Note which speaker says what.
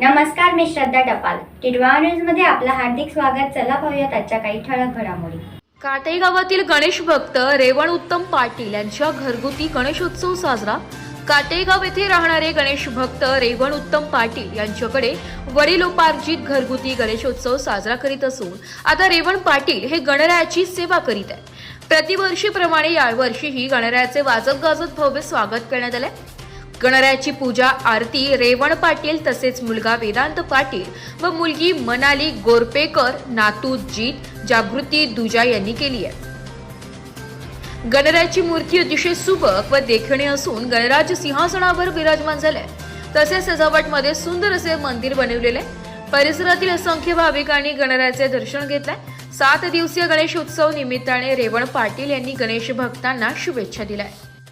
Speaker 1: नमस्कार मी श्रद्धा टपाल. टिडवा न्यूजमध्ये आपलं हार्दिक स्वागत. चला पाहूयात आजच्या काही ठळक घडामोडी.
Speaker 2: काटई गावातील गणेश भक्त रेवण उत्तम पाटील यांच्या घरगुती गणेशोत्सव साजरा. काटेगाव येथे राहणारे गणेश भक्त रेवण उत्तम पाटील यांच्याकडे वडिलोपार्जित घरगुती गणेशोत्सव साजरा करीत असून आता रेवण पाटील हे गणरायाची सेवा करीत आहे प्रतिवर्षीप्रमाणे यावर्षीही गणरायाचे वाजत गाजत भव्य स्वागत करण्यात आले गणरायाची पूजा आरती रेवण पाटील तसेच मुलगा वेदांत पाटील व मुलगी मनाली गोरपेकर नातू जीत जागृती दुजा यांनी केली आहे. गणरायाची मूर्ती अतिशय सुबक व देखणे असून गणराज सिंहासनावर विराजमान झाले तसेच सजावटमध्ये सुंदर असे मंदिर बनवलेले परिसरातील असंख्य भाविकांनी गणरायाचे दर्शन घेतलंय सात दिवसीय गणेश उत्सव निमित्ताने रेवण पाटील यांनी गणेश भक्तांना शुभेच्छा दिल्या